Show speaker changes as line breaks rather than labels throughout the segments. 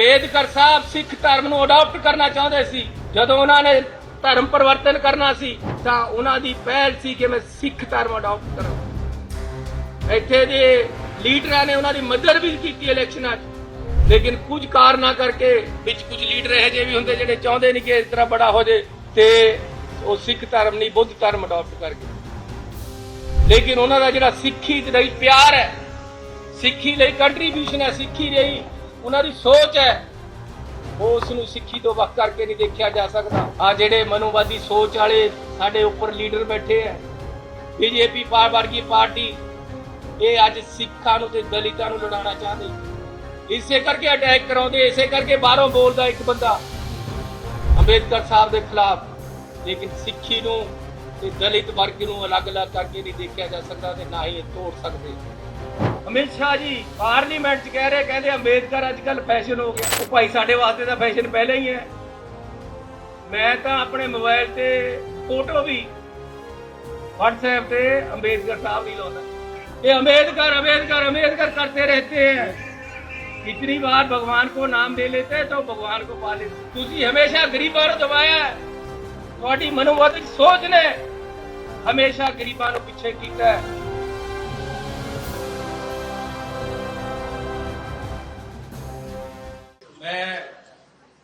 ਅੰਬੇਦਕਰ ਸਾਹਿਬ ਸਿੱਖ ਧਰਮ ਨੂੰ ਅਡਾਪਟ ਕਰਨਾ ਚਾਹੁੰਦੇ ਸੀ। ਜਦੋਂ ਉਹਨਾਂ ਨੇ ਧਰਮ ਪਰਿਵਰਤਨ ਕਰਨਾ ਸੀ, ਤਾਂ ਉਹਨਾਂ ਦੀ ਪਹਿਲ ਸੀ ਕਿ ਮੈਂ ਸਿੱਖ ਧਰਮ ਅਡਾਪਟ ਕਰਾਂ। ਇੱਥੇ ਦੇ ਲੀਡਰਾਂ ਨੇ ਉਹਨਾਂ ਦੀ ਮਦਦ ਵੀ ਕੀਤੀ ਇਲੈਕਸ਼ਨਾਂ 'ਚ। ਲੇਕਿਨ ਕੁਝ ਕਾਰਨਾਂ ਕਰਕੇ ਵਿੱਚ ਕੁਝ ਲੀਡਰ ਇਹੋ ਜਿਹੇ ਵੀ ਹੁੰਦੇ ਜਿਹੜੇ ਚਾਹੁੰਦੇ ਨਹੀਂ ਕਿ ਇਸ ਤਰ੍ਹਾਂ ਬੜਾ ਹੋ ਜੇ ਤੇ ਉਹ ਸਿੱਖ ਧਰਮ ਨਹੀਂ, ਬੁੱਧ ਧਰਮ ਅਡਾਪਟ ਕਰਕੇ ਲੇਕਿਨ ਉਹਨਾਂ ਦਾ ਜਿਹੜਾ ਸਿੱਖੀ ਲਈ ਪਿਆਰ ਹੈ, ਸਿੱਖੀ ਲਈ ਕੰਟਰੀਬਿਊਸ਼ਨ ਹੈ, ਸਿੱਖੀ ਲਈ ਉਹਨਾਂ ਦੀ ਸੋਚ ਹੈ। ਉਹ ਉਸ ਨੂੰ ਸਿੱਖੀ ਤੋਂ ਵੱਖ ਕਰਕੇ ਨਹੀਂ ਦੇਖਿਆ ਜਾ ਸਕਦਾ। ਆ ਜਿਹੜੇ ਮਨੋਵਾਦੀ ਸੋਚ ਵਾਲੇ ਸਾਡੇ ਉੱਪਰ ਲੀਡਰ ਬੈਠੇ ਹੈ, ਬੀਜੇਪੀ ਪਾਰ ਵਰਗੀ ਪਾਰਟੀ, ਇਹ ਅੱਜ ਸਿੱਖਾਂ ਨੂੰ ਤੇ ਦਲਿਤਾਂ ਨੂੰ ਲੜਾਉਣਾ ਚਾਹੁੰਦੇ। ਇਸੇ ਕਰਕੇ ਅਟੈਕ ਕਰਾਉਂਦੇ, ਇਸੇ ਕਰਕੇ ਬਾਹਰੋਂ ਬੋਲਦਾ ਇੱਕ ਬੰਦਾ, ਅੰਬੇਦਕਰ ਸਾਹਿਬ ਦੇ ਖਿਲਾਫ। ਲੇਕਿਨ ਸਿੱਖੀ ਨੂੰ ਤੇ ਦਲਿਤ ਵਰਗ ਨੂੰ ਅਲੱਗ-ਅਲੱਗ ਕਰਕੇ ਨਹੀਂ ਦੇਖਿਆ ਜਾ ਸਕਦਾ ਤੇ ਨਾ ਹੀ ਇਹ ਤੋੜ ਸਕਦੇ। ਅਮਿਤ ਸ਼ਾਹ ਜੀ ਪਾਰਲੀਮੈਂਟ 'ਚ ਕਹਿ ਰਹੇ ਕਹਿੰਦੇ ਅੰਬੇਦਕਰ ਅੱਜ ਕੱਲ ਫੈਸ਼ਨ ਹੋ ਗਿਆ ਉਹ ਭਾਈ ਸਾਡੇ ਵਾਸਤੇ ਤਾਂ ਫੈਸ਼ਨ ਪਹਿਲਾਂ ਹੀ ਹੈ ਮੈਂ ਤਾਂ ਆਪਣੇ ਮੋਬਾਈਲ ਤੇ ਫੋਟੋ ਵੀ WhatsApp पे अंबेडकर साहब नहीं लाता ये अंबेडकर अंबेडकर अंबेडकर करते रहते हैं कितनी बार भगवान को नाम ले लेते हैं तो भगवान को पा लेते ਤੁਸੀਂ ਹਮੇਸ਼ਾ ਗਰੀਬਾਂ ਨੂੰ ਦਬਾਇਆ ਹੈ ਤੁਹਾਡੀ ਮਨੋਵਾਦੀ ਸੋਚ ਨੇ ਹਮੇਸ਼ਾ ਗਰੀਬਾਂ ਨੂੰ ਪਿੱਛੇ ਕੀਤਾ ਹੈ ਮੈਂ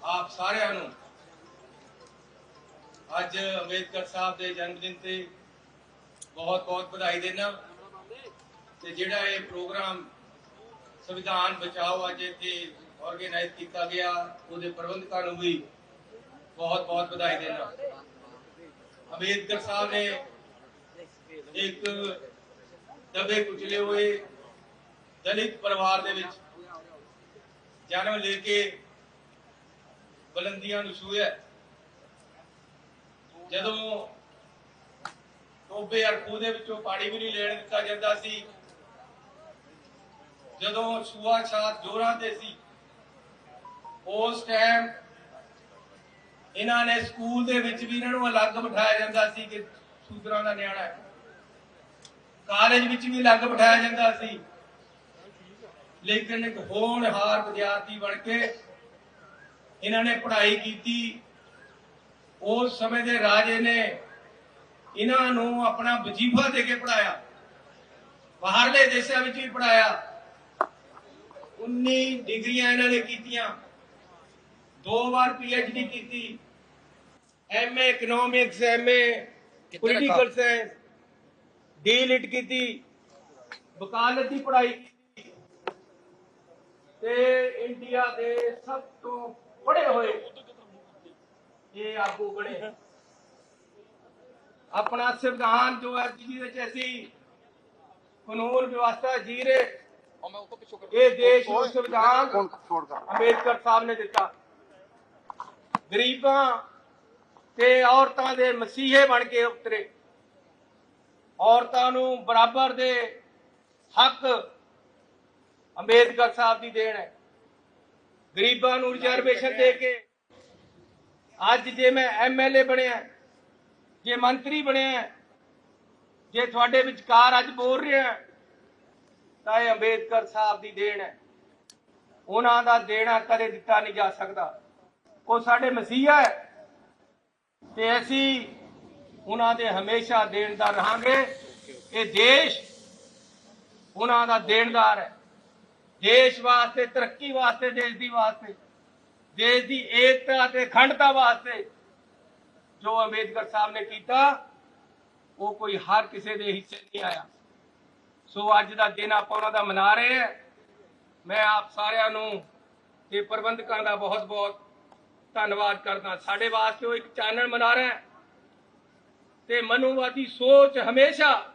ਆਪ ਸਾਰਿਆਂ ਨੂੰ ਅੱਜ ਅੰਬੇਦਕਰ ਸਾਹਿਬ ਦੇ ਜਨਮ ਦਿਨ ਤੇ ਬਹੁਤ ਬਹੁਤ ਵਧਾਈ ਦੇਣਾ ਤੇ ਜਿਹੜਾ ਇਹ ਪ੍ਰੋਗਰਾਮ ਸੰਵਿਧਾਨ ਬਚਾਓ ਅੱਜ ਇੱਥੇ ਆਰਗੇਨਾਈਜ਼ ਕੀਤਾ ਗਿਆ, ਉਹਦੇ ਪ੍ਰਬੰਧਕਾਂ ਨੂੰ ਵੀ ਬਹੁਤ ਬਹੁਤ ਵਧਾਈ ਦੇਣਾ ਅੰਬੇਦਕਰ ਸਾਹਿਬ ਨੇ ਇੱਕ ਦਬੇ ਕੁਚਲੇ ਹੋਏ ਦਲਿਤ ਪਰਿਵਾਰ ਦੇ ਵਿੱਚ ਜਨਮ ਲੈ ਕੇ ਬੁਲੰਦੀਆਂ ਨੂੰ ਛੂਹਿਆ। ਜਦੋਂ ਟੋਬੇ ਅਰ ਖੂਹ ਦੇ ਵਿੱਚੋਂ ਪਾਣੀ ਵੀ ਨਹੀਂ ਲੈਣ ਦਿੱਤਾ ਜਾਂਦਾ ਸੀ, ਜਦੋਂ ਛੂਆ ਛਾਤ ਜੋਰਾਂ ਤੇ ਸੀ, ਉਸ ਟਾਈਮ ਇਹਨਾਂ ਨੇ ਸਕੂਲ ਦੇ ਵਿੱਚ ਵੀ ਇਹਨਾਂ ਨੂੰ ਅਲੱਗ ਬਿਠਾਇਆ ਜਾਂਦਾ ਸੀ ਕਿ ਸੂਤਰਾਂ ਦਾ ਨਿਆਣਾ ਹੈ। ਕਾਲਜ ਵਿੱਚ ਵੀ ਅਲੱਗ ਬਿਠਾਇਆ ਜਾਂਦਾ ਸੀ। ਲੇਕਿਨ ਇੱਕ ਹੋਣਹਾਰ ਵਿਦਿਆਰਥੀ ਬਣ ਕੇ ਇਹਨਾਂ ਨੇ ਪੜ੍ਹਾਈ ਕੀਤੀ। ਉਸ ਸਮੇਂ ਦੇ ਰਾਜੇ ਨੇ ਇਹਨਾਂ ਨੂੰ ਆਪਣਾ ਵਜ਼ੀਫਾ ਦੇ ਕੇ ਪੜਾਇਆ ਬਾਹਰਲੇ ਦੇਸ਼ਾਂ ਵਿੱਚ ਵੀ ਪੜਾਇਆ 19 ਡਿਗਰੀਆਂ ਇਹਨਾਂ ਨੇ ਕੀਤੀਆਂ। ਦੋ ਵਾਰ ਪੀਐਚਡੀ ਕੀਤੀ। MA economics MA political science DLitt ਕੀਤੀ। ਵਕਾਲਤ ਦੀ ਪੜ੍ਹਾਈ ਤੇ ਇੰਡੀਆ ਦੇ ਸਭ ਤੋਂ ਪੜ੍ਹੇ ਹੋਏ ਇਹ ਆਗੂ ਬਣੇ। ਆਪਣਾ ਸੰਵਿਧਾਨ ਜੋ ਹੈ ਜਿਹਦੇ ਵਿੱਚ ਅਸੀਂ ਕਾਨੂੰਨ ਵਿਵਸਥਾ ਜੀ ਇਹ ਦੇਸ਼ ਨੂੰ ਸੰਵਿਧਾਨ ਅੰਬੇਦਕਰ ਸਾਹਿਬ ਨੇ ਦਿੱਤਾ। ਗਰੀਬਾਂ ਤੇ ਔਰਤਾਂ ਦੇ ਮਸੀਹੇ ਬਣ ਕੇ ਉਤਰੇ। ਔਰਤਾਂ ਨੂੰ ਬਰਾਬਰ ਦੇ ਹੱਕ ਅੰਬੇਦਕਰ ਸਾਹਿਬ ਦੀ ਦੇਣ ਹੈ। ਗਰੀਬਾਂ ਨੂੰ ਰਿਜ਼ਰਵੇਸ਼ਨ ਦੇ ਕੇ ਅੱਜ ਜੇ ਮੈਂ ਐਮਐਲਏ ਬਣਿਆ ਜੇ ਮੰਤਰੀ ਬਣਿਆ ਜੇ ਤੁਹਾਡੇ ਵਿਚਕਾਰ ਅੱਜ ਬੋਲ ਰਿਹਾ ਤਾਂ ਇਹ ਅੰਬੇਦਕਰ ਸਾਹਿਬ ਦੀ ਦੇਣ ਹੈ। ਉਹਨਾਂ ਦਾ ਦੇਣਾ ਕਦੇ ਦਿੱਤਾ ਨਹੀਂ ਜਾ ਸਕਦਾ। ਉਹ ਸਾਡੇ ਮਸੀਹਾ ਹੈ ਤੇ ਅਸੀਂ ਉਹਨਾਂ ਦੇ ਹਮੇਸ਼ਾ ਦੇਣਦਾਰ ਰਹਾਂਗੇ। ਇਹ ਦੇਸ਼ ਉਹਨਾਂ ਦਾ ਦੇਣਦਾਰ ਹੈ। ਦੇਸ਼ ਵਾਸਤੇ, ਤਰੱਕੀ ਵਾਸਤੇ, ਦੇਸ਼ ਦੀ ਵਾਸਤੇ, ਦੇਸ਼ ਦੀ ਏਕਤਾ ਤੇ ਅਖੰਡਤਾ ਵਾਸਤੇ ਜੋ ਅੰਬੇਦਕਰ ਸਾਹਿਬ ਨੇ ਕੀਤਾ, ਉਹ ਕੋਈ ਹਰ ਕਿਸੇ ਦੇ ਹਿੱਸੇ ਨਹੀਂ ਆਇਆ। ਸੋ ਅੱਜ ਦਾ ਦਿਨ ਆਪਾਂ ਉਹਨਾਂ ਦਾ ਮਨਾ ਰਹੇ ਹਾਂ। ਮੈਂ ਆਪ ਸਾਰਿਆਂ ਨੂੰ ਤੇ ਪ੍ਰਬੰਧਕਾਂ ਦਾ ਬਹੁਤ ਬਹੁਤ ਧੰਨਵਾਦ ਕਰਦਾ। ਸਾਡੇ ਵਾਸਤੇ ਉਹ ਇੱਕ ਚਾਨਣ ਮਨਾ ਰਿਹਾ ਹੈ ਤੇ ਮਨੂਵਾਦੀ ਸੋਚ ਹਮੇਸ਼ਾ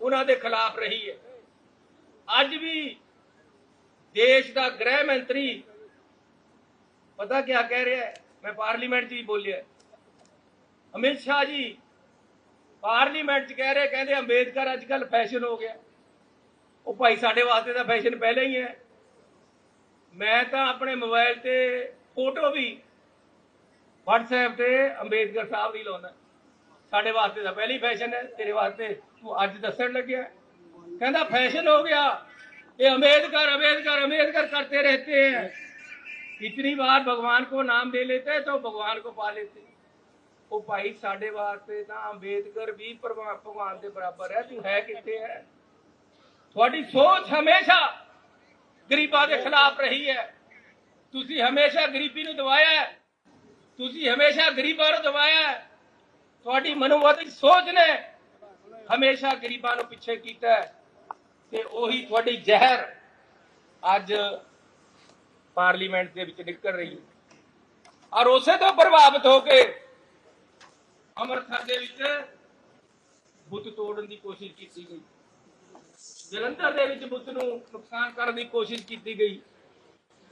ਉਹਨਾਂ ਦੇ ਖਿਲਾਫ ਰਹੀ ਹੈ। ਅੱਜ ਵੀ ਦੇਸ਼ ਦਾ ਗ੍ਰਹਿ ਮੰਤਰੀ। ਪਤਾ ਕਿਆ ਕਹਿ ਰਿਹਾ ਹੈ? ਮੈਂ ਪਾਰਲੀਮੈਂਟ 'ਚ ਹੀ ਬੋਲਿਆ। ਅਮਿਤ ਸ਼ਾਹ ਜੀ, ਪਾਰਲੀਮੈਂਟ 'ਚ ਕਹਿ ਰਹੇ, ਕਹਿੰਦੇ ਅੰਬੇਦਕਰ ਅੱਜ ਕੱਲ ਫੈਸ਼ਨ ਹੋ ਗਿਆ। ਉਹ ਭਾਈ ਸਾਡੇ ਵਾਸਤੇ ਤਾਂ ਫੈਸ਼ਨ ਪਹਿਲਾਂ ਹੀ ਹੈ। ਮੈਂ ਤਾਂ ਆਪਣੇ ਮੋਬਾਈਲ ਤੇ ਫੋਟੋ ਵੀ WhatsApp ਤੇ ਅੰਬੇਦਕਰ ਸਾਹਿਬ ਦੀ ਲਾਉਣਾ ਸਾਡੇ ਵਾਸਤੇ ਤਾਂ ਪਹਿਲੀ ਫੈਸ਼ਨ ਹੈ। ਤੇਰੇ ਵਾਸਤੇ ਤੂੰ ਅੱਜ ਦੱਸਣ ਲੱਗਿਆ। ਕਹਿੰਦਾ ਫੈਸ਼ਨ ਹੋ ਗਿਆ। ਇਹ ਅੰਬੇਦਕਰ ਅੰਬੇਦਕਰ ਅੰਬੇਦਕਰ ਕਰਤੇ ਰਹਤੇ हैं कितनी बार भगवान को नाम ले लेते हैं तो भगवान को पा लेते ਉਹ ਭਾਈ ਸਾਡੇ ਵਾਸਤੇ ਤਾਂ ਅੰਬੇਦਕਰ ਵੀ ਭਗਵਾ- ਭਗਵਾਨ ਦੇ ਬਰਾਬਰ ਹੈ ਤੂੰ ਹੈ ਕਿੱਥੇ ਹੈ ਤੁਹਾਡੀ ਸੋਚ ਹਮੇਸ਼ਾ ਗਰੀਬਾਂ ਦੇ ਖਿਲਾਫ ਰਹੀ ਹੈ ਤੁਸੀਂ ਹਮੇਸ਼ਾ ਗਰੀਬੀ ਨੂੰ ਦਬਾਇਆ ਹੈ ਤੁਸੀਂ ਹਮੇਸ਼ਾ ਗਰੀਬਾਂ ਨੂੰ ਦਬਾਇਆ ਹੈ ਤੁਹਾਡੀ ਮਨੋਵਾਦੀ ਸੋਚ ਨੇ ਹਮੇਸ਼ਾ ਗਰੀਬਾਂ ਨੂੰ ਪਿੱਛੇ ਕੀਤਾ ਹੈ ਤੇ ਉਹੀ ਤੁਹਾਡੀ ਜ਼ਹਿਰ ਅੱਜ ਪਾਰਲੀਮੈਂਟ ਦੇ ਵਿੱਚ ਨਿਕਲ ਰਹੀ ਹੈ। ਔਰ ਉਸੇ ਤੋਂ ਪ੍ਰਭਾਵਿਤ ਹੋ ਕੇ ਅੰਮ੍ਰਿਤਸਰ ਦੇ ਵਿੱਚ ਬੁੱਤ ਤੋੜਨ ਦੀ ਕੋਸ਼ਿਸ਼ ਕੀਤੀ ਗਈ। ਜਲੰਧਰ ਦੇ ਵਿੱਚ ਬੁੱਤ ਨੂੰ ਨੁਕਸਾਨ ਕਰਨ ਦੀ ਕੋਸ਼ਿਸ਼ ਕੀਤੀ ਗਈ।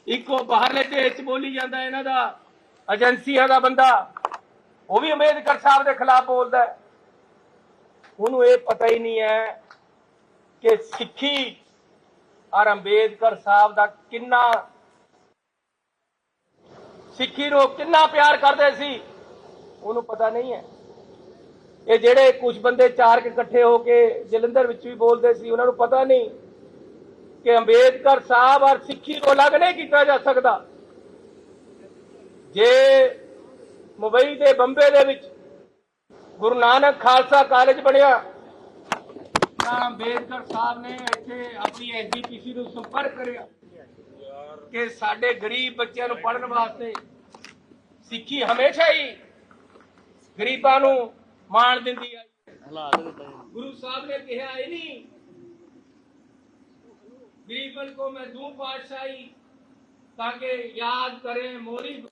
ਇੱਕੋ ਬਾਹਰਲੇ ਦੇਸ਼ ਚ ਬੋਲੀ ਜਾਂਦਾ ਇਹਨਾਂ ਦਾ ਏਜੰਸੀਆਂ ਦਾ ਬੰਦਾ। ਉਹ ਵੀ ਅੰਬੇਦਕਰ ਸਾਹਿਬ ਦੇ ਖਿਲਾਫ ਬੋਲਦਾ ਉਹਨੂੰ ਇਹ ਪਤਾ ਹੀ ਨਹੀਂ ਹੈ ਕਿ ਸਿੱਖੀ ਔਰ ਅੰਬੇਦਕਰ ਸਾਹਿਬ ਦਾ ਕਿੰਨਾ ਸਿੱਖੀ ਨੂੰ ਕਿੰਨਾ ਪਿਆਰ ਕਰਦੇ ਸੀ, ਉਹਨੂੰ ਪਤਾ ਨਹੀਂ ਹੈ। ਇਹ ਜਿਹੜੇ ਕੁਝ ਬੰਦੇ ਚਾਰ ਕੇ ਇਕੱਠੇ ਹੋ ਕੇ ਜਲੰਧਰ ਵਿੱਚ ਵੀ ਬੋਲਦੇ ਸੀ, ਉਹਨਾਂ ਨੂੰ ਪਤਾ ਨਹੀਂ ਕਿ ਅੰਬੇਦਕਰ ਸਾਹਿਬ ਔਰ ਸਿੱਖੀ ਨੂੰ ਅਲੱਗ ਨਹੀਂ ਕੀਤਾ ਜਾ ਸਕਦਾ। ਜੇ ਮੁੰਬਈ ਦੇ ਬੰਬੇ ਦੇ ਵਿੱਚ ਗੁਰੂ ਨਾਨਕ ਖਾਲਸਾ ਕਾਲਜ ਬਣਿਆ ਤਾਂ ਅੰਬੇਦਕਰ ਸਾਹਿਬ ਨੇ ਇੱਥੇ ਆਪਣੀ ਐਸਜੀਪੀਸੀ ਨੂੰ ਸੰਪਰਕ ਕਰਿਆ ਕਿ ਸਾਡੇ ਗਰੀਬ ਬੱਚਿਆਂ ਨੂੰ ਪੜ੍ਹਨ ਵਾਸਤੇ ਸਿੱਖੀ ਹਮੇਸ਼ਾ ਹੀ ਗਰੀਬਾਂ ਨੂੰ ਮਾਣ ਦਿੰਦੀ ਆਈ ਗੁਰੂ ਸਾਹਿਬ ਨੇ ਕਿਹਾ ਹੀ ਨਹੀਂ ਗਰੀਬਨ ਕੋ ਮੈਂ ਦੂੰ ਪਾਤਸ਼ਾਹੀ ਤਾਂ ਕਿ ਯਾਦ ਕਰੇ ਮੋਰੀ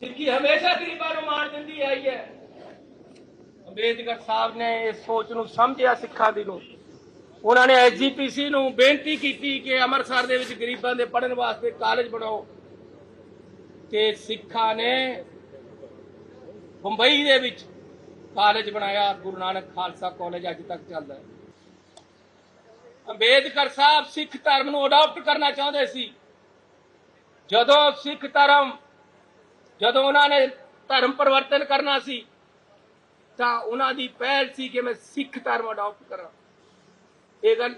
ਸਿੱਖੀ ਹਮੇਸ਼ਾ ਗਰੀਬਾਂ ਨੂੰ ਮਾਣ ਦਿੰਦੀ ਆਈ ਹੈ। ਅੰਬੇਦਕਰ ਸਾਹਿਬ ਨੇ ਇਸ ਸੋਚ ਨੂੰ ਸਮਝਿਆ ਸਿੱਖਾਂ ਦੀ ਨੂੰ। ਉਹਨਾਂ ਨੇ ਐਸਜੀਪੀਸੀ ਨੂੰ ਬੇਨਤੀ ਕੀਤੀ ਕਿ ਅੰਮ੍ਰਿਤਸਰ ਦੇ ਵਿੱਚ ਗਰੀਬਾਂ ਦੇ ਪੜ੍ਹਨ ਵਾਸਤੇ ਕਾਲਜ ਬਣਾਓ। ਤੇ ਸਿੱਖਾਂ ਨੇ ਮੁੰਬਈ ਦੇ ਵਿੱਚ ਕਾਲਜ ਬਣਾਇਆ। ਗੁਰੂ ਨਾਨਕ ਖਾਲਸਾ ਕਾਲਜ ਅੱਜ ਤੱਕ ਚੱਲਦਾ ਹੈ। ਅੰਬੇਦਕਰ ਸਾਹਿਬ ਸਿੱਖ ਧਰਮ ਨੂੰ ਅਡਾਪਟ ਕਰਨਾ ਚਾਹੁੰਦੇ ਸੀ। ਜਦੋਂ ਸਿੱਖ ਧਰਮ, ਜਦੋਂ ਉਹਨਾਂ ਨੇ ਧਰਮ ਪਰਿਵਰਤਨ ਕਰਨਾ ਸੀ ਤਾਂ ਉਹਨਾਂ ਦੀ ਪਹਿਲ ਸੀ ਕਿ ਮੈਂ ਸਿੱਖ ਧਰਮ ਅਡਾਪਟ ਕਰਾਂ। ਇਹ ਗੱਲ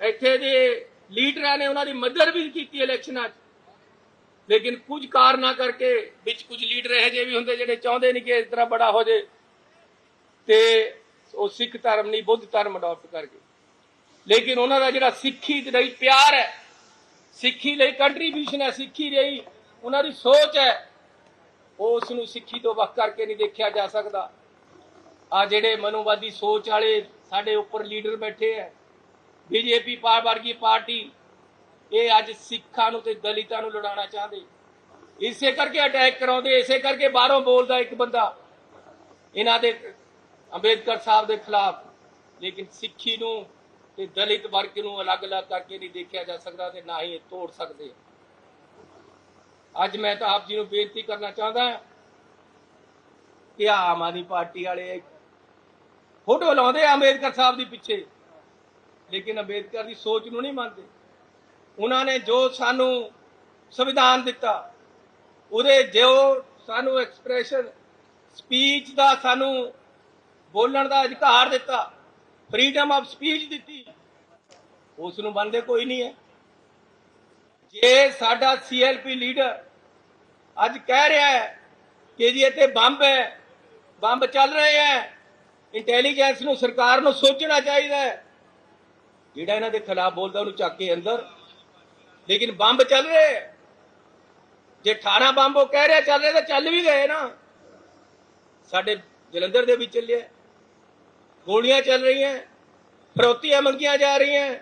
ਇੱਥੇ ਦੇ ਲੀਡਰਾਂ ਨੇ ਉਹਨਾਂ ਦੀ ਮਦਦ ਵੀ ਕੀਤੀ ਇਲੈਕਸ਼ਨਾਂ 'ਚ। ਲੇਕਿਨ ਕੁਝ ਕਾਰਨਾਂ ਕਰਕੇ ਵਿੱਚ ਕੁਝ ਲੀਡਰ ਇਹੋ ਜਿਹੇ ਵੀ ਹੁੰਦੇ ਜਿਹੜੇ ਚਾਹੁੰਦੇ ਨਹੀਂ ਕਿ ਇਸ ਤਰ੍ਹਾਂ ਬੜਾ ਹੋ ਜੇ ਤੇ ਉਹ ਸਿੱਖ ਧਰਮ ਨਹੀਂ, ਬੁੱਧ ਧਰਮ ਅਡਾਪਟ ਕਰਕੇ ਲੇਕਿਨ ਉਹਨਾਂ ਦਾ ਜਿਹੜਾ ਸਿੱਖੀ ਦੇ ਲਈ ਪਿਆਰ ਹੈ, ਸਿੱਖੀ ਲਈ ਕੰਟਰੀਬਿਊਸ਼ਨ ਹੈ, ਸਿੱਖੀ ਲਈ ਉਹਨਾਂ ਦੀ ਸੋਚ ਹੈ ਉਸ ਨੂੰ ਸਿੱਖੀ ਤੋਂ ਵੱਖ ਕਰਕੇ ਨਹੀਂ ਦੇਖਿਆ ਜਾ ਸਕਦਾ। ਆ ਜਿਹੜੇ ਮਨੋਵਾਦੀ ਸੋਚ ਵਾਲੇ ਸਾਡੇ ਉੱਪਰ ਲੀਡਰ ਬੈਠੇ ਹੈ ਬੀਜੇਪੀ ਪਾਰ ਵਰਗੀ ਪਾਰਟੀ, ਇਹ ਅੱਜ ਸਿੱਖਾਂ ਨੂੰ ਤੇ ਦਲਿਤਾਂ ਨੂੰ ਲੜਾਉਣਾ ਚਾਹੁੰਦੇ। ਇਸੇ ਕਰਕੇ ਅਟੈਕ ਕਰਾਉਂਦੇ, ਇਸੇ ਕਰਕੇ ਬਾਹਰੋਂ ਬੋਲਦਾ ਇੱਕ ਬੰਦਾ। ਇਹਨਾਂ ਦੇ ਅੰਬੇਦਕਰ ਸਾਹਿਬ ਦੇ ਖਿਲਾਫ। ਲੇਕਿਨ ਸਿੱਖੀ ਨੂੰ ਤੇ ਦਲਿਤ ਵਰਗ ਨੂੰ ਅਲੱਗ-ਅਲੱਗ ਕਰਕੇ ਨਹੀਂ ਦੇਖਿਆ ਜਾ ਸਕਦਾ ਤੇ ਨਾ ਹੀ ਇਹ ਤੋੜ ਸਕਦੇ। ਅੱਜ ਮੈਂ ਤਾਂ ਆਪ ਜੀ ਨੂੰ ਬੇਨਤੀ ਕਰਨਾ ਚਾਹੁੰਦਾ ਕਿ ਆਮ ਆਦਮੀ ਪਾਰਟੀ ਵਾਲੇ ਫੋਟੋ ਲਾਉਂਦੇ ਆ ਅੰਬੇਦਕਰ ਸਾਹਿਬ ਦੀ ਪਿੱਛੇ। ਲੇਕਿਨ ਅੰਬੇਦਕਰ ਦੀ ਸੋਚ ਨੂੰ ਨਹੀਂ ਮੰਨਦੇ। ਉਹਨਾਂ ਨੇ ਜੋ ਸਾਨੂੰ ਸੰਵਿਧਾਨ ਦਿੱਤਾ, ਉਹਦੇ ਜੋ ਸਾਨੂੰ ਐਕਸਪ੍ਰੈਸ਼ਨ ਸਪੀਚ ਦਾ ਸਾਨੂੰ ਬੋਲਣ ਦਾ ਅਧਿਕਾਰ ਦਿੱਤਾ ਫਰੀडम ਆਫ ਸਪੀਚ ਦਿੱਤੀ, ਉਸ ਨੂੰ ਮੰਨਦੇ ਕੋਈ ਨਹੀਂ ਹੈ। ਜੇ ਸਾਡਾ ਸੀਐਲਪੀ ਲੀਡਰ ਅੱਜ ਕਹਿ ਰਿਹਾ ਹੈ ਕਿ ਜੀ ਇੱਥੇ ਬੰਬ ਹੈ, ਬੰਬ ਚੱਲ ਰਹੇ ਹੈ। ਇੰਟੈਲੀਜੈਂਸ ਨੂੰ, ਸਰਕਾਰ ਨੂੰ ਸੋਚਣਾ ਚਾਹੀਦਾ ਹੈ। ਜਿਹੜਾ ਇਹਨਾਂ ਦੇ ਖਿਲਾਫ ਬੋਲਦਾ, ਉਹਨੂੰ ਚੱਕ ਕੇ ਅੰਦਰ। ਲੇਕਿਨ ਬੰਬ ਚੱਲ ਰਹੇ। ਜੇ 18 ਬੰਬ ਉਹ ਕਹਿ ਰਿਹਾ, ਚੱਲ ਰਹੇ ਤਾਂ ਚੱਲ ਵੀ ਗਏ ਨਾ। ਸਾਡੇ ਜਲੰਧਰ ਦੇ ਵਿੱਚ ਚੱਲਿਆ। ਗੋਲੀਆਂ ਚੱਲ ਰਹੀਆਂ। ਫਰੋਤੀਆਂ ਮੰਗੀਆਂ ਜਾ ਰਹੀਆਂ।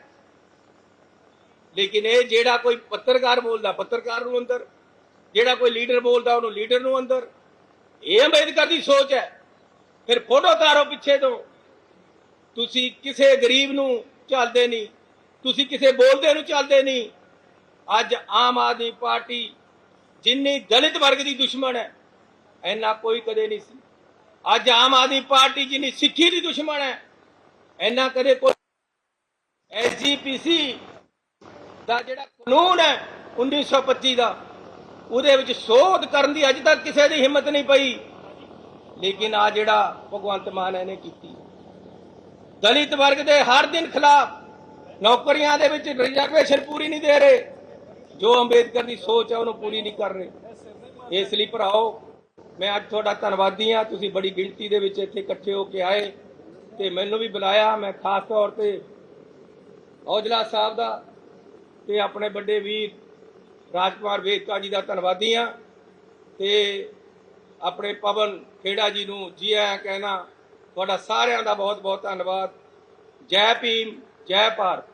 ਲੇਕਿਨ ਇਹ ਜਿਹੜਾ ਕੋਈ ਪੱਤਰਕਾਰ ਬੋਲਦਾ, ਪੱਤਰਕਾਰ ਨੂੰ ਅੰਦਰ। ਜਿਹੜਾ ਕੋਈ ਲੀਡਰ ਬੋਲਦਾ ਉਹਨੂੰ ਲੀਡਰ ਨੂੰ ਅੰਦਰ। ਇਹ ਅੰਬੇਦਕਰ ਦੀ ਸੋਚ ਹੈ। ਫਿਰ ਫੋਟੋ ਤਾਰੋ ਪਿੱਛੇ ਤੋਂ। ਤੁਸੀਂ ਕਿਸੇ ਗਰੀਬ ਨੂੰ ਚੱਲਦੇ ਨਹੀਂ। ਤੁਸੀਂ ਕਿਸੇ ਬੋਲਦੇ ਨੂੰ ਚੱਲਦੇ ਨਹੀਂ। ਅੱਜ ਆਮ ਆਦਮੀ ਪਾਰਟੀ ਜਿੰਨੀ ਦਲਿਤ ਵਰਗ ਦੀ ਦੁਸ਼ਮਣ ਹੈ, ਇੰਨਾ ਕੋਈ ਕਦੇ ਨਹੀਂ ਸੀ। ਅੱਜ ਆਮ ਆਦਮੀ ਪਾਰਟੀ ਜਿੰਨੀ ਸਿੱਖੀ ਦੀ ਦੁਸ਼ਮਣ ਹੈ, ਇੰਨਾ ਕਦੇ ਕੋਈ ਐਸਜੀਪੀਸੀ ਦਾ ਜਿਹੜਾ ਕਾਨੂੰਨ ਹੈ 1925 ਦਾ ਉਹਦੇ ਵਿੱਚ ਸੋਧ ਕਰਨ ਦੀ ਅਜੇ ਤੱਕ ਕਿਸੇ ਦੀ ਹਿੰਮਤ ਨਹੀਂ ਪਈ। ਲੇਕਿਨ ਆ ਜਿਹੜਾ ਭਗਵੰਤ ਮਾਨ ਇਹਨੇ ਕੀਤੀ। ਦਲਿਤ ਵਰਗ ਦੇ ਹਰ ਦਿਨ ਖਿਲਾਫ ਨੌਕਰੀਆਂ ਦੇ ਵਿੱਚ ਰਿਜ਼ਰਵੇਸ਼ਨ ਪੂਰੀ ਨਹੀਂ ਦੇ ਰਹੇ। ਜੋ ਅੰਬੇਦਕਰ ਦੀ ਸੋਚ ਹੈ ਉਹਨੂੰ ਪੂਰੀ ਨਹੀਂ ਕਰ ਰਹੇ। ਇਸ ਲਈ ਭਰਾਓ, ਮੈਂ ਅੱਜ ਤੁਹਾਡਾ ਧੰਨਵਾਦੀ ਹਾਂ। ਤੁਸੀਂ ਬੜੀ ਗਿਣਤੀ ਦੇ ਵਿੱਚ ਇੱਥੇ ਇਕੱਠੇ ਹੋ ਕੇ ਆਏ ਤੇ ਮੈਨੂੰ ਵੀ ਬੁਲਾਇਆ। ਮੈਂ ਖਾਸ ਤੌਰ ਤੇ ਔਜਲਾ ਸਾਹਿਬ ਦਾ ਤੇ ਆਪਣੇ ਵੱਡੇ ਵੀਰ ਰਾਜਕੁਮਾਰ ਵੇਦਕਾ ਜੀ ਦਾ ਧੰਨਵਾਦੀ ਹਾਂ ਤੇ ਆਪਣੇ ਪਵਨ ਖੇੜਾ ਜੀ ਨੂੰ ਜੀ ਆਇਆਂ ਕਹਿਣਾ, ਤੁਹਾਡਾ ਸਾਰਿਆਂ ਦਾ ਬਹੁਤ ਬਹੁਤ ਧੰਨਵਾਦ। ਜੈ ਭੀਮ, ਜੈ ਭਾਰਤ।